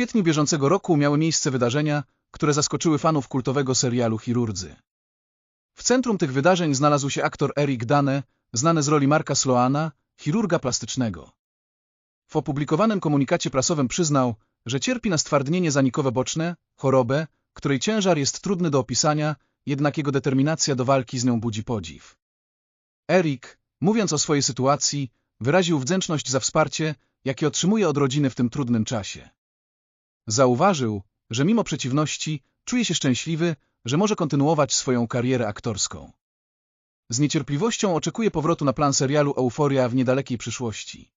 kwietniu bieżącego roku miały miejsce wydarzenia, które zaskoczyły fanów kultowego serialu Chirurdzy. W centrum tych wydarzeń znalazł się aktor Eric Dane, znany z roli Marka Sloana, chirurga plastycznego. W opublikowanym komunikacie prasowym przyznał, że cierpi na stwardnienie zanikowe boczne, chorobę, której ciężar jest trudny do opisania, jednak jego determinacja do walki z nią budzi podziw. Eric, mówiąc o swojej sytuacji, wyraził wdzięczność za wsparcie, jakie otrzymuje od rodziny w tym trudnym czasie. Zauważył, że mimo przeciwności czuje się szczęśliwy, że może kontynuować swoją karierę aktorską. Z niecierpliwością oczekuje powrotu na plan serialu Euforia w niedalekiej przyszłości.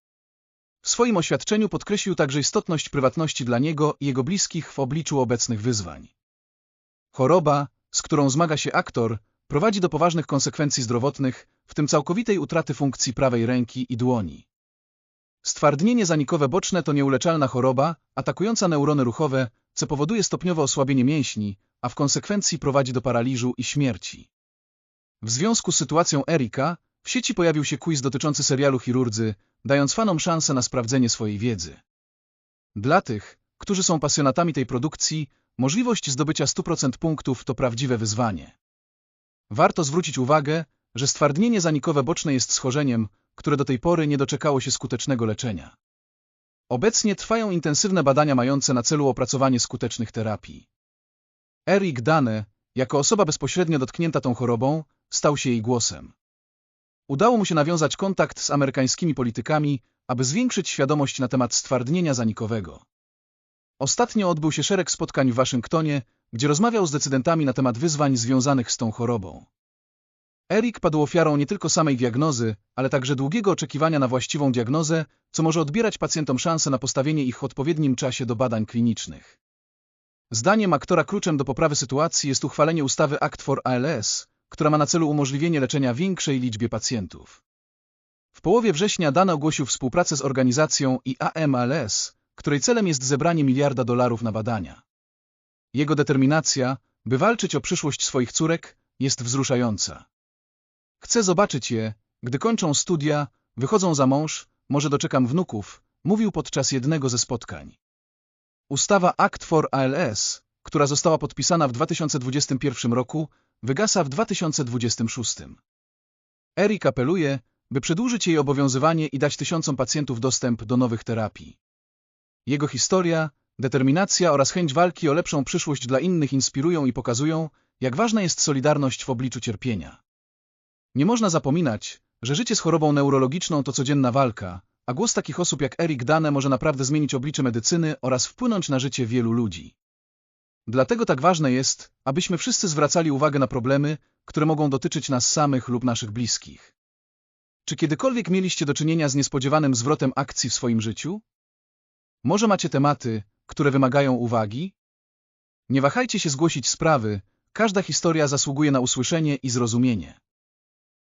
W swoim oświadczeniu podkreślił także istotność prywatności dla niego i jego bliskich w obliczu obecnych wyzwań. Choroba, z którą zmaga się aktor, prowadzi do poważnych konsekwencji zdrowotnych, w tym całkowitej utraty funkcji prawej ręki i dłoni. Stwardnienie zanikowe boczne to nieuleczalna choroba, atakująca neurony ruchowe, co powoduje stopniowe osłabienie mięśni, a w konsekwencji prowadzi do paraliżu i śmierci. W związku z sytuacją Erika, w sieci pojawił się quiz dotyczący serialu Chirurdzy, dając fanom szansę na sprawdzenie swojej wiedzy. Dla tych, którzy są pasjonatami tej produkcji, możliwość zdobycia 100% punktów to prawdziwe wyzwanie. Warto zwrócić uwagę, że stwardnienie zanikowe boczne jest schorzeniem, które do tej pory nie doczekało się skutecznego leczenia. Obecnie trwają intensywne badania mające na celu opracowanie skutecznych terapii. Eric Dane, jako osoba bezpośrednio dotknięta tą chorobą, stał się jej głosem. Udało mu się nawiązać kontakt z amerykańskimi politykami, aby zwiększyć świadomość na temat stwardnienia zanikowego. Ostatnio odbył się szereg spotkań w Waszyngtonie, gdzie rozmawiał z decydentami na temat wyzwań związanych z tą chorobą. Erik padł ofiarą nie tylko samej diagnozy, ale także długiego oczekiwania na właściwą diagnozę, co może odbierać pacjentom szansę na postawienie ich w odpowiednim czasie do badań klinicznych. Zdaniem aktora kluczem do poprawy sytuacji jest uchwalenie ustawy Act for ALS, która ma na celu umożliwienie leczenia większej liczbie pacjentów. W połowie września Dana ogłosił współpracę z organizacją IAMLS, której celem jest zebranie miliarda dolarów na badania. Jego determinacja, by walczyć o przyszłość swoich córek, jest wzruszająca. Chcę zobaczyć je, gdy kończą studia, wychodzą za mąż, może doczekam wnuków, mówił podczas jednego ze spotkań. Ustawa Act for ALS, która została podpisana w 2021 roku, wygasa w 2026. Eric apeluje, by przedłużyć jej obowiązywanie i dać tysiącom pacjentów dostęp do nowych terapii. Jego historia, determinacja oraz chęć walki o lepszą przyszłość dla innych inspirują i pokazują, jak ważna jest solidarność w obliczu cierpienia. Nie można zapominać, że życie z chorobą neurologiczną to codzienna walka, a głos takich osób jak Eric Dane może naprawdę zmienić oblicze medycyny oraz wpłynąć na życie wielu ludzi. Dlatego tak ważne jest, abyśmy wszyscy zwracali uwagę na problemy, które mogą dotyczyć nas samych lub naszych bliskich. Czy kiedykolwiek mieliście do czynienia z niespodziewanym zwrotem akcji w swoim życiu? Może macie tematy, które wymagają uwagi? Nie wahajcie się zgłosić sprawy, każda historia zasługuje na usłyszenie i zrozumienie.